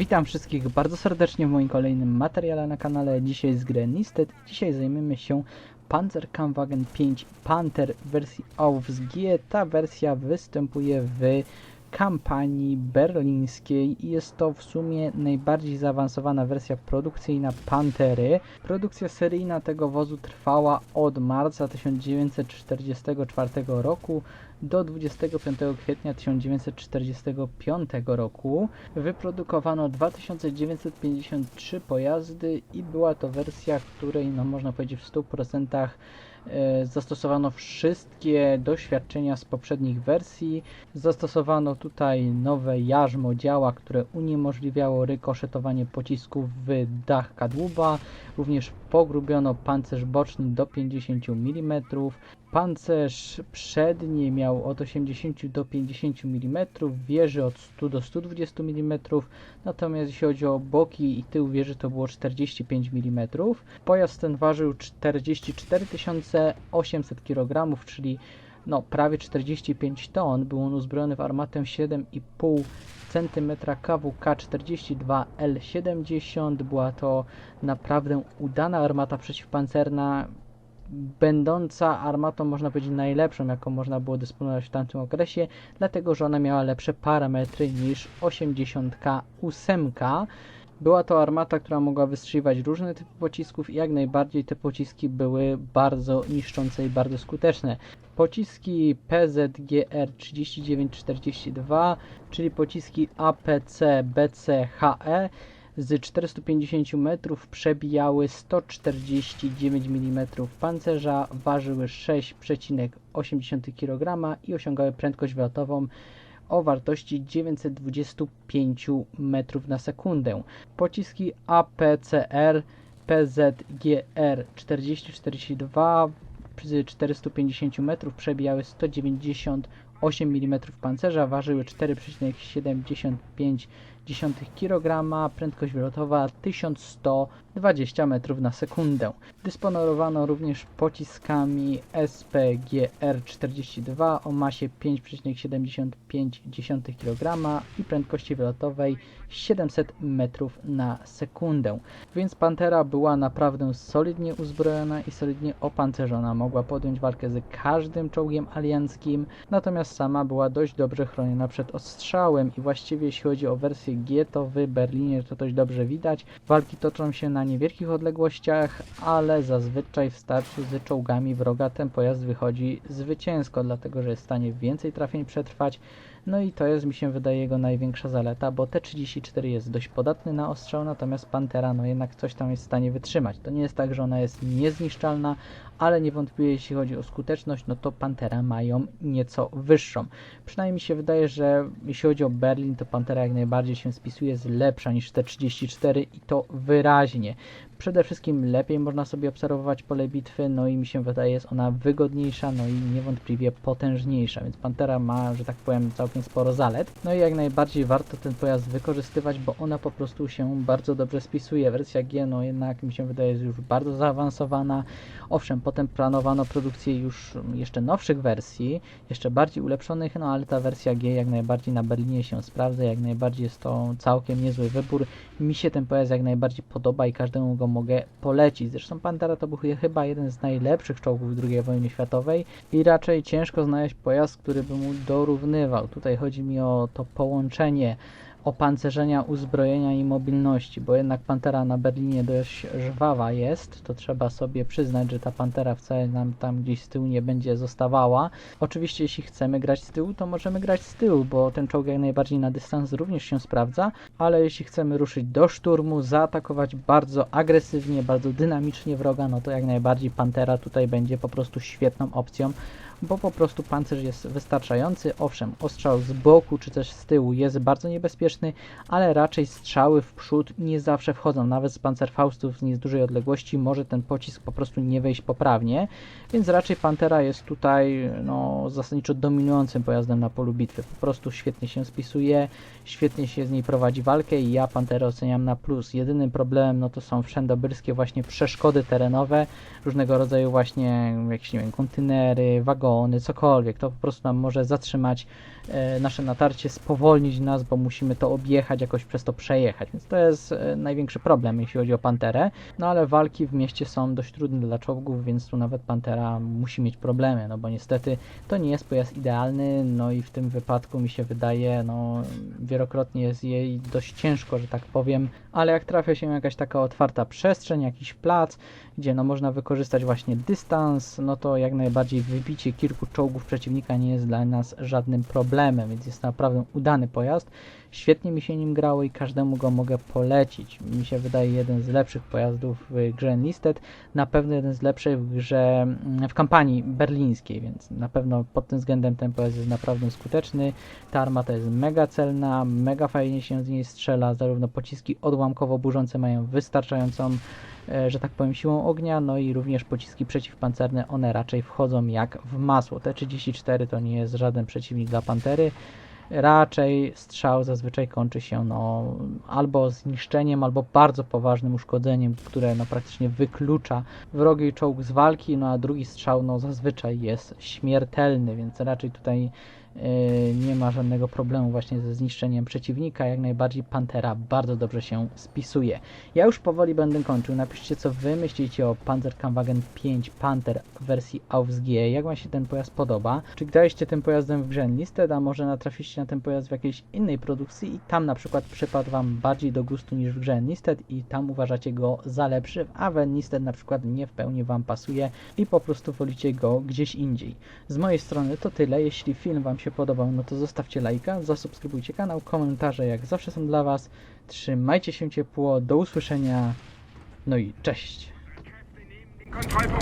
Witam wszystkich bardzo serdecznie w moim kolejnym materiale na kanale. Dzisiaj z gry Nisted. Dzisiaj zajmiemy się Panzerkampfwagen 5 Panther wersji AUFSG. Ta wersja występuje w kampanii berlińskiej i jest to w sumie najbardziej zaawansowana wersja produkcyjna Pantery. Produkcja seryjna tego wozu trwała od marca 1944 roku do 25 kwietnia 1945 roku. Wyprodukowano 2953 pojazdy i była to wersja, której no, można powiedzieć w 100% e, zastosowano wszystkie doświadczenia z poprzednich wersji. Zastosowano tutaj nowe jarzmo działa, które uniemożliwiało rykoszetowanie pocisków w dach kadłuba. Również pogrubiono pancerz boczny do 50 mm. Pancerz przedni miał od 80 do 50 mm, wieży od 100 do 120 mm, natomiast jeśli chodzi o boki i tył wieży to było 45 mm. Pojazd ten ważył 44 800 kg, czyli no, prawie 45 ton. Był on uzbrojony w armatę 7,5 cm KWK 42L70. Była to naprawdę udana armata przeciwpancerna, będąca armatą, można powiedzieć, najlepszą, jaką można było dysponować w tamtym okresie, dlatego że ona miała lepsze parametry niż 88. Była to armata, która mogła wystrzeliwać różne typy pocisków i jak najbardziej te pociski były bardzo niszczące i bardzo skuteczne. Pociski PZGR 3942, czyli pociski APC BCHE z 450 metrów przebijały 149 mm pancerza, ważyły 6,8 kg i osiągały prędkość wylotową o wartości 925 metrów na sekundę. Pociski APCR PZGR 4042 z 450 metrów przebijały 198 mm pancerza, ważyły 4,75 kg, prędkość wylotowa 1120 metrów na sekundę. Dysponowano również pociskami SPGR-42 o masie 5,75 kg i prędkości wylotowej 700 metrów na sekundę. Więc Pantera była naprawdę solidnie uzbrojona i solidnie opancerzona. Mogła podjąć walkę z każdym czołgiem alianckim, natomiast sama była dość dobrze chroniona przed ostrzałem i właściwie jeśli chodzi o wersję G, to w Berlinie to dość dobrze widać. Walki toczą się na niewielkich odległościach, ale zazwyczaj w starciu z czołgami wroga ten pojazd wychodzi zwycięsko, dlatego że jest w stanie więcej trafień przetrwać. No i to jest, mi się wydaje, jego największa zaleta, bo T-34 jest dość podatny na ostrzał, natomiast Pantera no jednak coś tam jest w stanie wytrzymać. To nie jest tak, że ona jest niezniszczalna, ale niewątpliwie jeśli chodzi o skuteczność, no to Pantera mają nieco wyższą. Przynajmniej mi się wydaje, że jeśli chodzi o Berlin, to Pantera jak najbardziej się spisuje, jest lepsza niż T-34 i to wyraźnie. Przede wszystkim lepiej można sobie obserwować pole bitwy, no i mi się wydaje, jest ona wygodniejsza, no i niewątpliwie potężniejsza, więc Pantera ma, że tak powiem, całkiem sporo zalet. No i jak najbardziej warto ten pojazd wykorzystywać, bo ona po prostu się bardzo dobrze spisuje. Wersja G, no jednak mi się wydaje, jest już bardzo zaawansowana. Owszem, potem planowano produkcję już jeszcze nowszych wersji, jeszcze bardziej ulepszonych, no ale ta wersja G jak najbardziej na Berlinie się sprawdza, jak najbardziej jest to całkiem niezły wybór. Mi się ten pojazd jak najbardziej podoba i każdemu go mogę polecić. Zresztą Pantera to był chyba jeden z najlepszych czołgów II wojny światowej i raczej ciężko znaleźć pojazd, który by mu dorównywał. Tutaj chodzi mi o to połączenie opancerzenia, uzbrojenia i mobilności, bo jednak Pantera na Berlinie dość żwawa jest, to trzeba sobie przyznać, że ta Pantera wcale nam tam gdzieś z tyłu nie będzie zostawała. Oczywiście jeśli chcemy grać z tyłu, to możemy grać z tyłu, bo ten czołg jak najbardziej na dystans również się sprawdza, ale jeśli chcemy ruszyć do szturmu, zaatakować bardzo agresywnie, bardzo dynamicznie wroga, no to jak najbardziej Pantera tutaj będzie po prostu świetną opcją, bo po prostu pancerz jest wystarczający. Owszem, ostrzał z boku czy też z tyłu jest bardzo niebezpieczny, ale raczej strzały w przód nie zawsze wchodzą. Nawet z pancerfaustów z niedużej odległości może ten pocisk po prostu nie wejść poprawnie, więc raczej Pantera jest tutaj no, zasadniczo dominującym pojazdem na polu bitwy. Po prostu świetnie się spisuje, świetnie się z niej prowadzi walkę i ja Panterę oceniam na plus. Jedynym problemem no to są wszędobylskie właśnie przeszkody terenowe, różnego rodzaju właśnie jakieś nie wiem, kontenery, wagony, wagony, cokolwiek. To po prostu nam może zatrzymać e, nasze natarcie, spowolnić nas, bo musimy to objechać, jakoś przez to przejechać. Więc to jest e, największy problem, jeśli chodzi o Panterę. No ale walki w mieście są dość trudne dla czołgów, więc tu nawet Pantera musi mieć problemy, no bo niestety to nie jest pojazd idealny, no i w tym wypadku mi się wydaje, no wielokrotnie jest jej dość ciężko, że tak powiem, ale jak trafia się jakaś taka otwarta przestrzeń, jakiś plac, gdzie no można wykorzystać właśnie dystans, no to jak najbardziej wybicie kilku czołgów przeciwnika nie jest dla nas żadnym problemem, więc jest to naprawdę udany pojazd. Świetnie mi się nim grało i każdemu go mogę polecić. Mi się wydaje jeden z lepszych pojazdów w grze Enlisted, na pewno jeden z lepszych w grze, mm, w kampanii berlińskiej, więc na pewno pod tym względem ten pojazd jest naprawdę skuteczny. Ta armata jest mega celna, mega fajnie się z niej strzela, zarówno pociski odłamkowo-burzące mają wystarczającą że tak powiem, siłą ognia, no i również pociski przeciwpancerne, one raczej wchodzą jak w masło. T-34 to nie jest żaden przeciwnik dla Pantery, raczej strzał zazwyczaj kończy się no, albo zniszczeniem, albo bardzo poważnym uszkodzeniem, które no, praktycznie wyklucza wrogi czołg z walki, no a drugi strzał no, zazwyczaj jest śmiertelny, więc raczej tutaj nie ma żadnego problemu właśnie ze zniszczeniem przeciwnika. Jak najbardziej Pantera bardzo dobrze się spisuje. Ja już powoli będę kończył. Napiszcie co wy myślicie o Panzerkampfwagen 5 Panther w wersji AUSG. Jak wam się ten pojazd podoba? Czy graliście tym pojazdem w grze Enlisted, a może natrafiliście na ten pojazd w jakiejś innej produkcji i tam na przykład przypadł wam bardziej do gustu niż w grze Enlisted i tam uważacie go za lepszy, a w Enlisted na przykład nie w pełni wam pasuje i po prostu wolicie go gdzieś indziej. Z mojej strony to tyle. Jeśli film Wam się podobał, no to zostawcie lajka, zasubskrybujcie kanał, komentarze jak zawsze są dla Was. Trzymajcie się ciepło, do usłyszenia, no i cześć! Kontrollpunkt!